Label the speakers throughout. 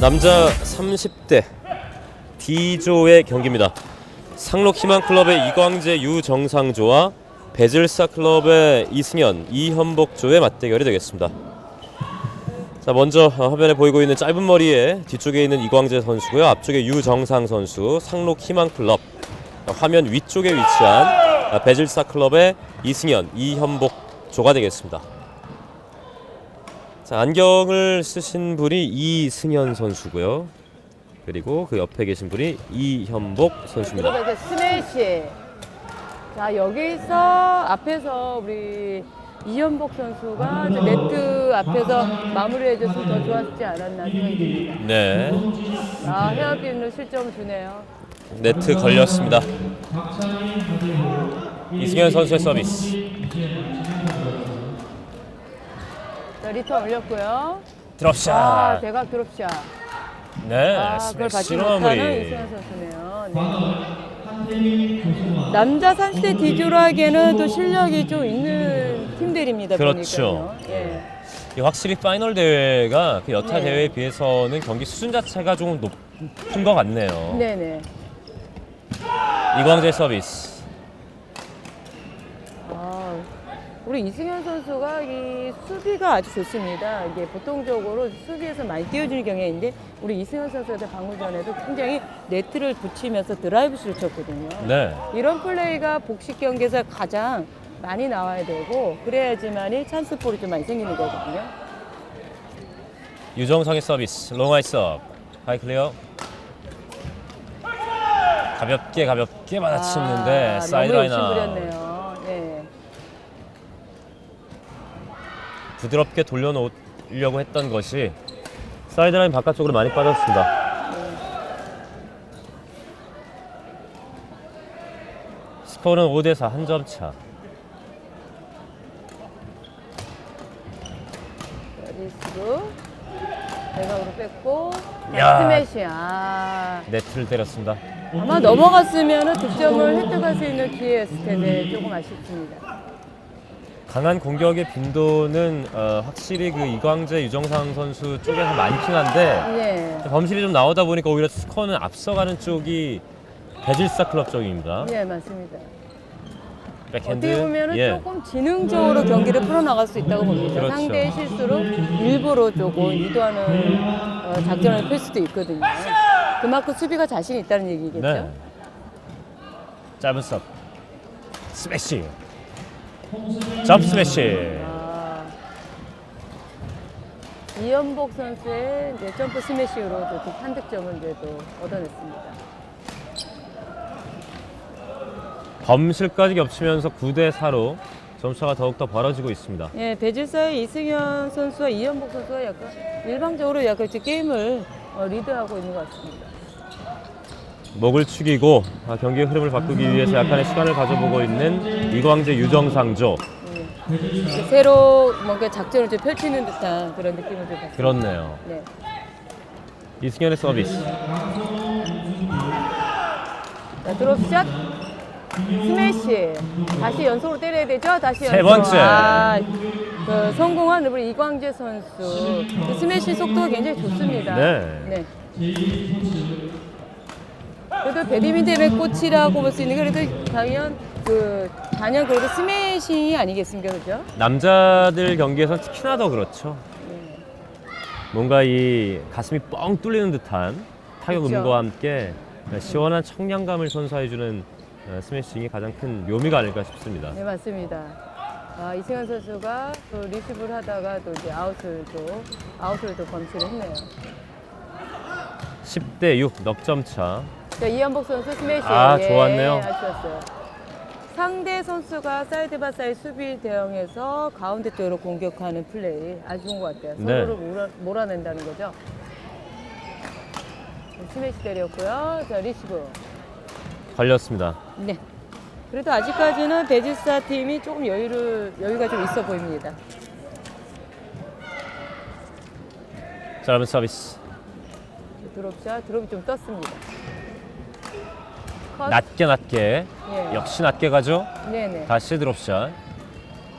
Speaker 1: 남자 30대 D조의 경기입니다. 상록 희망클럽의 이광재 유정상조와 베질사 클럽의 이승현 이현복조의 맞대결이 되겠습니다. 자 먼저 어, 화면에 보이고 있는 짧은 머리에 뒤쪽에 있는 이광재 선수고요. 앞쪽에 유정상 선수 상록 희망클럽 어, 화면 위쪽에 위치한 아, 베질사 클럽의 이승현 이현복조가 되겠습니다. 자 안경을 쓰신 분이 이승현 선수고요. 그리고 그 옆에 계신 분이 이현복 선수입니다.
Speaker 2: 이제 스매시. 자 여기서 앞에서 우리 이현복 선수가 이제 네트 앞에서 마무리해줬으면 더 좋았지 않았나 생각이 듭니다.
Speaker 1: 네,
Speaker 2: 아 헤어핀으로 실점을 주네요.
Speaker 1: 네트 걸렸습니다. 이승현 선수의 서비스.
Speaker 2: 자 리턴 올렸고요.
Speaker 1: 드롭샷.
Speaker 2: 아 대각 드롭샷.
Speaker 1: 네,
Speaker 2: 아 그걸 받지
Speaker 1: 스매시로
Speaker 2: 못하는
Speaker 1: 마무리.
Speaker 2: 이승현 선수네요. 네. 남자 30대 D조로 하기에는 또 실력이 좀 있는 팀들입니다.
Speaker 1: 그렇죠.
Speaker 2: 보니까요. 예.
Speaker 1: 이 확실히 파이널 대회가 그 여타
Speaker 2: 네.
Speaker 1: 대회에 비해서는 경기 수준 자체가 조금 높은 것 같네요.
Speaker 2: 네네.
Speaker 1: 이광재 서비스.
Speaker 2: 아, 우리 이승현 선수가 이 수비가 아주 좋습니다. 이게 보통적으로 수비에서 많이 띄워주는 경향이 있는데 우리 이승현 선수가 방금 전에도 굉장히 네트를 붙이면서 드라이브슛을 쳤거든요.
Speaker 1: 네,
Speaker 2: 이런 플레이가 복식 경기에서 가장 많이 나와야 되고 그래야지만이 찬스 볼이 좀 많이 생기는 거거든요.
Speaker 1: 유정성의 서비스. 롱아이스업. 하이 클리어. 가볍게 가볍게 받아치는데
Speaker 2: 아,
Speaker 1: 사이드라인
Speaker 2: 너무
Speaker 1: 아웃.
Speaker 2: 욕심 부렸네요.
Speaker 1: 부드럽게 돌려놓으려고 했던 것이 사이드라인 바깥쪽으로 많이 빠졌습니다. 스코어는 5대4 한 점 차.
Speaker 2: 리스브 대각으로 뺐고
Speaker 1: 야.
Speaker 2: 스매시 아
Speaker 1: 네트를 때렸습니다.
Speaker 2: 아마 넘어갔으면 득점을 획득할 수 있는 기회였을 텐데 조금 아쉽습니다.
Speaker 1: 강한 공격의 빈도는 어, 확실히 그 이광재, 유정상 선수 쪽에서 많긴 한데
Speaker 2: 네,
Speaker 1: 범실이 좀 나오다 보니까 오히려 스코어는 앞서가는 쪽이 베질사 클럽 쪽입니다.
Speaker 2: 네 맞습니다.
Speaker 1: 백핸드.
Speaker 2: 어떻게 보면
Speaker 1: 예.
Speaker 2: 조금 지능적으로 경기를 풀어나갈 수 있다고 봅니다.
Speaker 1: 그렇죠.
Speaker 2: 상대의 실수로 일부러 조금 유도하는 어, 작전을 펼 수도 있거든요. 그만큼 수비가 자신 있다는 얘기겠죠.
Speaker 1: 네. 짧은 섭. 스매시. 점프 스매시.
Speaker 2: 아, 이연복 선수의 이제 점프 스매시로도 또한 득점을 그래도 얻어냈습니다.
Speaker 1: 범실까지 겹치면서 9대 4로 점차가 더욱더 벌어지고 있습니다.
Speaker 2: 예, 베질사의 이승현 선수와 이연복 선수가 약간 일방적으로 약간 이제 게임을 어, 리드하고 있는 것 같습니다.
Speaker 1: 목을 축이고 아, 경기의 흐름을 바꾸기 위해서 약간의 시간을 가져보고 있는 이광재 유정상조.
Speaker 2: 예. 이제 새로 뭔가 작전을 좀 펼치는 듯한 그런 느낌을 좀 받습니다.
Speaker 1: 그렇네요.
Speaker 2: 네.
Speaker 1: 이승현의 서비스.
Speaker 2: 자, 드롭샷, 스매시. 다시 연속으로 때려야 되죠? 다시
Speaker 1: 세
Speaker 2: 연속.
Speaker 1: 번째.
Speaker 2: 아, 그 성공한 우리 이광재 선수. 그 스매시 속도가 굉장히 좋습니다.
Speaker 1: 네.
Speaker 2: 그래도 배드민턴의 꽃이라고 볼 수 있는 게 그래도 당연 그 단연 그래도 스매싱이 아니겠습니까, 그죠?
Speaker 1: 남자들 경기에선 특히나 더 그렇죠.
Speaker 2: 네.
Speaker 1: 뭔가 이 가슴이 뻥 뚫리는 듯한 타격
Speaker 2: 그렇죠.
Speaker 1: 음과 함께 시원한 청량감을 선사해주는 어, 스매싱이 가장 큰 묘미가 아닐까 싶습니다.
Speaker 2: 네 맞습니다. 아, 이승현 선수가 또 리시브를 하다가 또 이제 아웃을 또 아웃을 또 범실을 했네요.
Speaker 1: 10대 6 넉점 차.
Speaker 2: 자, 이현복 선수 스매시.
Speaker 1: 아, 좋았네요.
Speaker 2: 아쉬웠어요. 상대 선수가 사이드 바 사이 수비 대응해서 가운데 쪽으로 공격하는 플레이 아주 좋은 것 같아요.
Speaker 1: 네.
Speaker 2: 서로를 몰아, 몰아낸다는 거죠. 스매시 때렸고요. 자, 리시브.
Speaker 1: 걸렸습니다.
Speaker 2: 네. 그래도 아직까지는 베지스타 팀이 조금 여유를 여유가 좀 있어 보입니다.
Speaker 1: 짧은 서비스.
Speaker 2: 드롭샷, 드롭이 좀 떴습니다. 컷.
Speaker 1: 낮게 낮게.
Speaker 2: 예.
Speaker 1: 역시 낮게 가죠.
Speaker 2: 네네.
Speaker 1: 다시 드롭샷.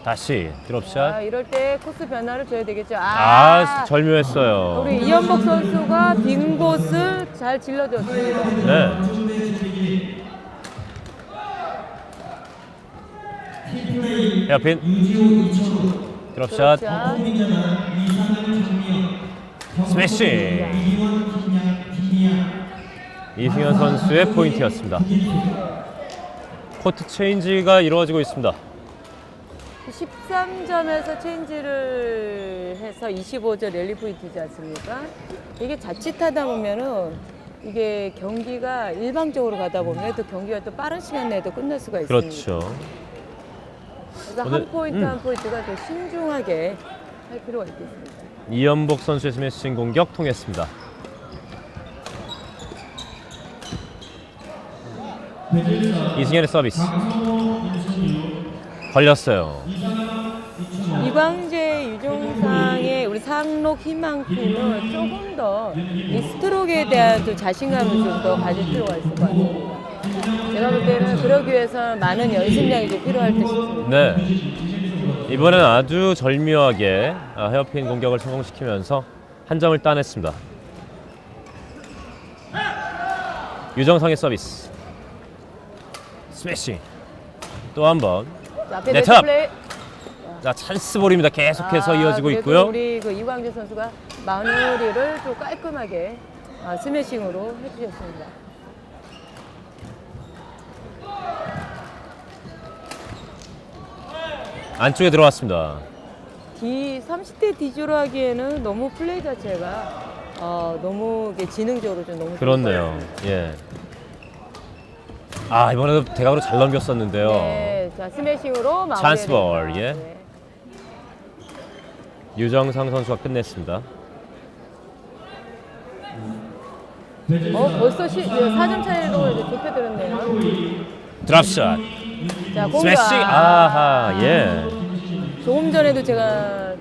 Speaker 1: 다시
Speaker 2: 아,
Speaker 1: 드롭샷.
Speaker 2: 이럴 때 코스 변화를 줘야 되겠죠.
Speaker 1: 아,
Speaker 2: 아,
Speaker 1: 절묘했어요.
Speaker 2: 우리 이현복 선수가 빈 곳을 잘 질러줬습니다.
Speaker 1: 네. 헤어핀. 드롭샷.
Speaker 2: 자,
Speaker 1: 스매시. 이승현 선수의 포인트였습니다. 코트 체인지가 이루어지고 있습니다.
Speaker 2: 13점에서 체인지를 해서 25점 랠리 포인트지 않습니까? 이게 자칫하다 보면은 이게 경기가 일방적으로 가다 보면 또 경기가 또 빠른 시간 내에도 끝날 수가 있습니다.
Speaker 1: 그렇죠.
Speaker 2: 그래서
Speaker 1: 오늘-
Speaker 2: 한 포인트
Speaker 1: 음.
Speaker 2: 한 포인트가 더 신중하게 할 필요가 있겠습니다.
Speaker 1: 이연복 선수의 스매싱 공격 통했습니다. 이승현의 서비스 걸렸어요.
Speaker 2: 이광재, 유종상의 우리 상록 희망팀은 조금 더 이 스트로크에 대한 또 자신감을 좀 더 가질 필요가 있을 것 같습니다. 제가 볼 때는 그러기 위해서 많은 연습량이 좀 필요할 듯 싶습니다.
Speaker 1: 네. 이번엔 아주 절묘하게 아, 헤어핀 공격을 성공시키면서 한 점을 따냈습니다. 유정상의 서비스. 스매싱. 또 한 번.
Speaker 2: 자, 앞에
Speaker 1: 네트
Speaker 2: 네트 플레이.
Speaker 1: 자, 찬스 볼입니다. 계속해서
Speaker 2: 아,
Speaker 1: 이어지고
Speaker 2: 그래도
Speaker 1: 있고요.
Speaker 2: 우리 그 이광재 선수가 마무리를 좀 깔끔하게 아, 스매싱으로 해주셨습니다.
Speaker 1: 안쪽에 들어왔습니다.
Speaker 2: D 30대 D조로 하기에는 너무 플레이 자체가 어, 너무 이게 지능적으로 좀 너무
Speaker 1: 그렇네요. 예. 아, 이번에도 대각으로 잘 넘겼었는데요.
Speaker 2: 네, 자 스매싱으로 마무리.
Speaker 1: 찬스 볼, 예. 유정상 선수가 끝냈습니다.
Speaker 2: 어 벌써 시, 4점 차이로 이제 좁혀들었네요.
Speaker 1: 드랍샷.
Speaker 2: 자.
Speaker 1: 스매싱. 아하, 예.
Speaker 2: 조금 전에도 제가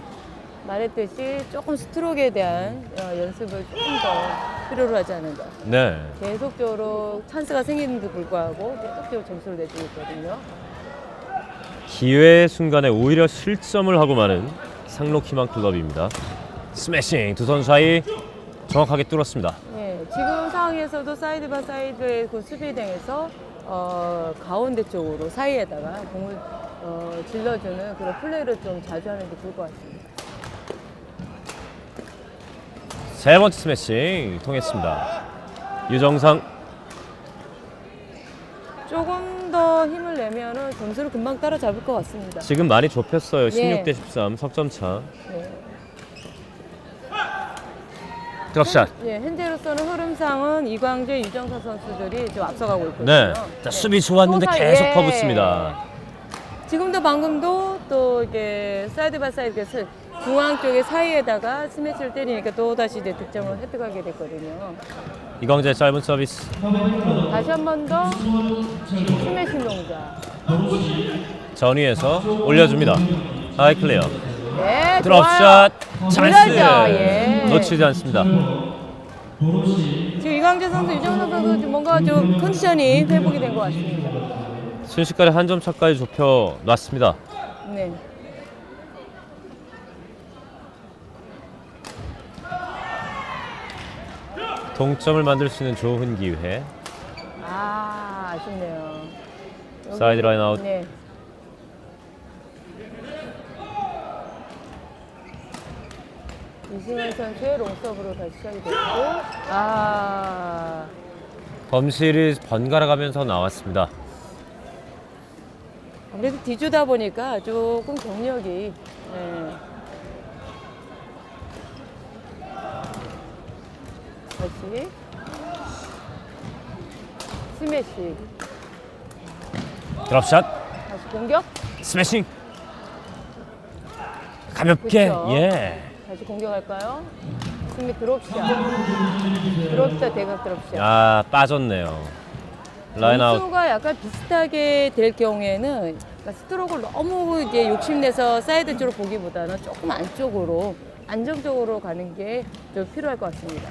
Speaker 2: 말했듯이 조금 스트로크에 대한 어, 연습을 조금 더 필요로 하지 않은가.
Speaker 1: 네.
Speaker 2: 계속적으로 찬스가 생기는데도 불구하고 계속적으로 점수를 내주고 있거든요.
Speaker 1: 기회의 순간에 오히려 실점을 하고 마는 상록 희망 클럽입니다. 스매싱 두 선수 사이 정확하게 뚫었습니다.
Speaker 2: 예, 지금 상황에서도 사이드 바 사이드의 그 수비등에서 어, 가운데 쪽으로 사이에다가 공을 어, 질러주는 그런 플레이를 좀 자주 하는 게 좋을 것 같습니다.
Speaker 1: 세 번째 스매싱 통했습니다. 유정상
Speaker 2: 조금 더 힘을 내면은 점수를 금방 따라잡을 것 같습니다.
Speaker 1: 지금 많이 좁혔어요. 16
Speaker 2: 예.
Speaker 1: 대 13 석점 차.
Speaker 2: 네.
Speaker 1: 드랍샷.
Speaker 2: 예, 현재로서는 흐름상은 이광재, 유정사 선수들이 좀 앞서가고 있거든요.
Speaker 1: 네. 자, 수비 좋았는데
Speaker 2: 또 사-
Speaker 1: 계속
Speaker 2: 예.
Speaker 1: 퍼붓습니다.
Speaker 2: 지금도 방금도 또 이게 사이드 바이 사이드 스- 중앙 쪽에 사이에다가 스매시를 때리니까 또 다시 이제 득점을 획득하게 됐거든요.
Speaker 1: 이광재 짧은 서비스.
Speaker 2: 다시 한 번 더 스매시 동작.
Speaker 1: 전위에서 올려줍니다. 하이 클리어.
Speaker 2: 네, 좋아요.
Speaker 1: 찬스.
Speaker 2: 물러죠, 예.
Speaker 1: 놓치지 않습니다.
Speaker 2: 지금 이광재 선수, 유정선 선수 좀 뭔가 좀 컨디션이 회복이 된 것 같습니다.
Speaker 1: 순식간에 한 점 차까지 좁혀 놨습니다.
Speaker 2: 네.
Speaker 1: 동점을 만들 수 있는 좋은 기회.
Speaker 2: 아, 아쉽네요. 여기-
Speaker 1: 사이드 라인 아웃.
Speaker 2: 네. 이승현 선수의 롱서브로 다시 시작이 됐고, 아,
Speaker 1: 범실이 번갈아 가면서 나왔습니다.
Speaker 2: 아무래도 뒤주다 보니까 조금 경력이, 네. 다시. 스매시.
Speaker 1: 드랍샷,
Speaker 2: 다시 공격.
Speaker 1: 스매싱. 가볍게.
Speaker 2: 그쵸.
Speaker 1: 예.
Speaker 2: 다시 공격할까요? 승리 드롭샷. 드롭샷, 대각 드롭샷.
Speaker 1: 아, 빠졌네요. 라인 아웃.
Speaker 2: 점수가 약간 비슷하게 될 경우에는 그러니까 스트로크를 너무 이제 욕심내서 사이드 쪽으로 보기보다는 조금 안쪽으로 안정적으로 가는 게 좀 필요할 것 같습니다.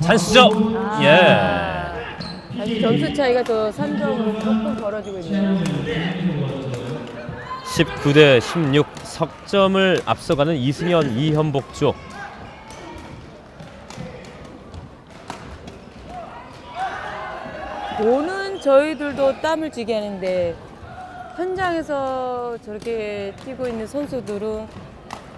Speaker 1: 찬스죠. 예.
Speaker 2: 아, 다시 점수 차이가 더 3점으로 조금 벌어지고 있네요.
Speaker 1: 19대 16 석점을 앞서가는 이승현 이현복조.
Speaker 2: 오는 저희들도 땀을 쥐게 하는데 현장에서 저렇게 뛰고 있는 선수들은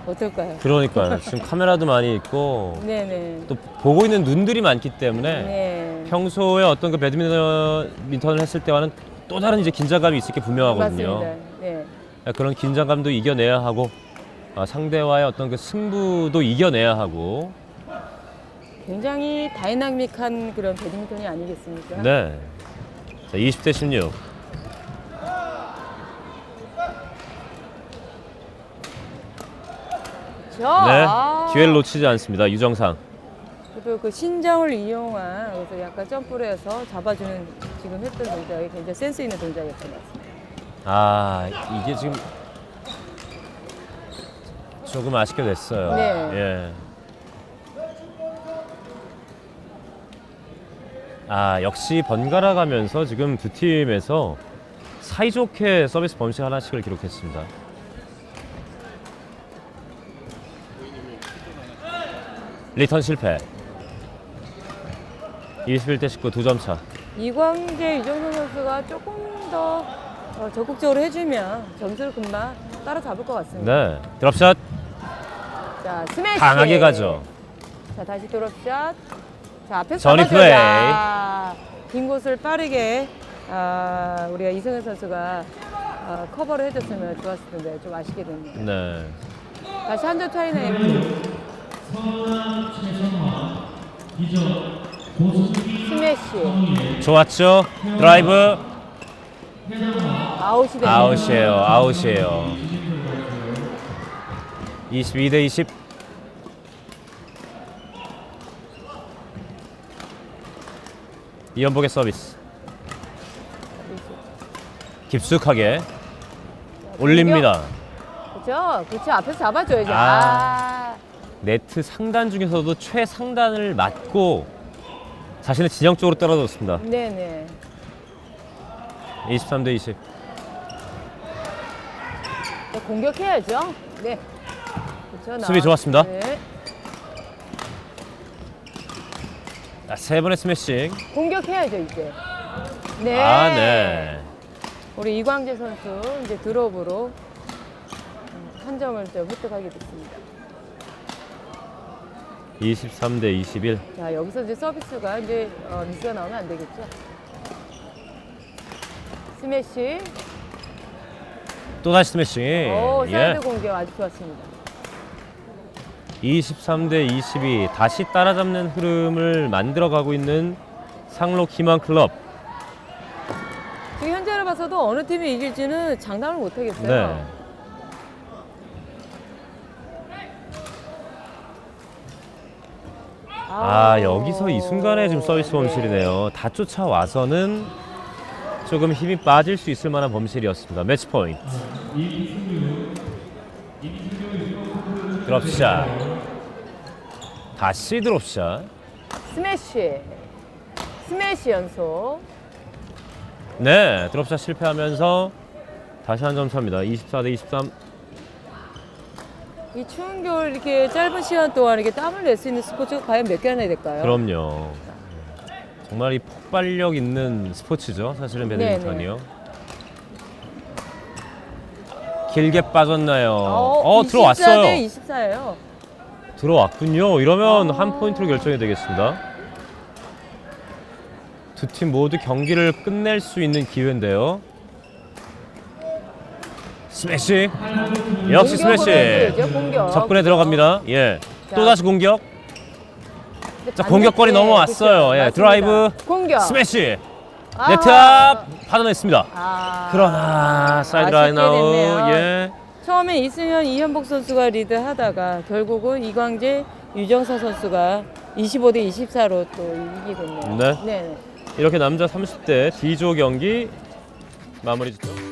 Speaker 2: 어떨까요?
Speaker 1: 그러니까요. 지금 카메라도 많이 있고
Speaker 2: 네네.
Speaker 1: 또 보고 있는 눈들이 많기 때문에
Speaker 2: 네.
Speaker 1: 평소에 어떤 그 배드민턴을 했을 때와는 또 다른 이제 긴장감이 있을 게 분명하거든요.
Speaker 2: 맞습니다. 네.
Speaker 1: 그런 긴장감도 이겨내야 하고 아, 상대와의 어떤 그 승부도 이겨내야 하고
Speaker 2: 굉장히 다이나믹한 그런 배드민턴이 아니겠습니까?
Speaker 1: 네. 자, 20대 16.
Speaker 2: 그렇죠?
Speaker 1: 네.
Speaker 2: 아,
Speaker 1: 기회를 놓치지 않습니다. 유정상.
Speaker 2: 그래도 그 신장을 이용한 그래서 약간 점프를 해서 잡아주는 지금 했던 동작이 굉장히 센스 있는 동작이었던 것 같습니다.
Speaker 1: 아, 이게 지금 조금 아쉽게 됐어요.
Speaker 2: 네.
Speaker 1: 예. 아, 역시 번갈아 가면서 지금 두 팀에서 사이좋게 서비스 범실 하나씩을 기록했습니다. 리턴 실패. 21대 19 두 점 차.
Speaker 2: 이광재, 이정선 선수가 조금 더 어, 적극적으로 해주면 점수를 금방 따라잡을 것 같습니다.
Speaker 1: 네. 드롭샷
Speaker 2: 자, 스매시.
Speaker 1: 강하게 가죠.
Speaker 2: 자, 다시 드롭샷. 자, 앞에서 잡아줘야
Speaker 1: 플레이.
Speaker 2: 자, 빈 곳을 빠르게 아, 우리가 이승현 선수가 아, 커버를 해줬으면 좋았을 텐데 좀 아쉽게 됐네요.
Speaker 1: 네.
Speaker 2: 다시 한 점 차이네요. 스매시
Speaker 1: 좋았죠? 드라이브
Speaker 2: 아웃이.
Speaker 1: 아웃이에요. 아웃이에요. 22 대 20. 이연복의 서비스. 깊숙하게 올립니다.
Speaker 2: 그렇죠. 그렇죠. 앞에서 잡아줘야죠.
Speaker 1: 아.
Speaker 2: 아.
Speaker 1: 네트 상단 중에서도 최상단을 맞고 자신의 진영 쪽으로 떨어졌습니다.
Speaker 2: 네네.
Speaker 1: 23 대 20.
Speaker 2: 자, 공격해야죠. 네. 그렇죠.
Speaker 1: 수비 좋았습니다.
Speaker 2: 네.
Speaker 1: 자, 세 번의 스매싱.
Speaker 2: 공격해야죠 이제. 네.
Speaker 1: 아, 네.
Speaker 2: 우리 이광재 선수 이제 드롭으로 음, 한 점을 좀 획득하게 됐습니다.
Speaker 1: 23대 21.
Speaker 2: 자 여기서 이제 서비스가 이제 어, 미스가 나오면 안 되겠죠. 스매시.
Speaker 1: 또 다시 스매싱.
Speaker 2: 오
Speaker 1: 예.
Speaker 2: 사이드 공격 아주 좋았습니다.
Speaker 1: 23대 22 다시 따라잡는 흐름을 만들어가고 있는 상록 희망 클럽.
Speaker 2: 지금 현재로 봐서도 어느 팀이 이길지는 장담을 못 하겠어요.
Speaker 1: 네. 아 여기서 이 순간에 지금 서비스 범실이네요. 다 쫓아와서는 조금 힘이 빠질 수 있을 만한 범실이었습니다. 매치 포인트. 드롭샷. 다시 드롭샷.
Speaker 2: 스매시. 스매시 연속.
Speaker 1: 네, 드롭샷 실패하면서 다시 한 점 차입니다. 24 대 23.
Speaker 2: 이 추운 겨울 이렇게 짧은 시간 동안 이렇게 땀을 낼 수 있는 스포츠가 과연 몇 개나 될까요?
Speaker 1: 그럼요. 정말 이 폭발력 있는 스포츠죠. 사실은 배드민턴이요. 길게 빠졌나요? 어, 들어왔어요.
Speaker 2: 24대 24예요.
Speaker 1: 들어왔군요. 이러면
Speaker 2: 아.
Speaker 1: 한 포인트로 결정이 되겠습니다. 두 팀 모두 경기를 끝낼 수 있는 기회인데요. 스매시. 역시 스매시.
Speaker 2: 공격.
Speaker 1: 접근에 들어갑니다. 예.
Speaker 2: 자.
Speaker 1: 또 다시 공격. 자,
Speaker 2: 반대쪽에,
Speaker 1: 넘어왔어요. 예. 드라이브.
Speaker 2: 공격.
Speaker 1: 스매시.
Speaker 2: 아하.
Speaker 1: 네트 앞 받아냈습니다.
Speaker 2: 아.
Speaker 1: 그러나 사이드 라인
Speaker 2: 아쉽게
Speaker 1: 아웃.
Speaker 2: 됐네요.
Speaker 1: 예.
Speaker 2: 처음에 이승현, 이현복 선수가 리드하다가 결국은 이광재, 유정서 선수가 25 대 24로 또 이기게 됐네요.
Speaker 1: 네.
Speaker 2: 네.
Speaker 1: 이렇게 남자 30대 D조 경기 마무리 짓죠.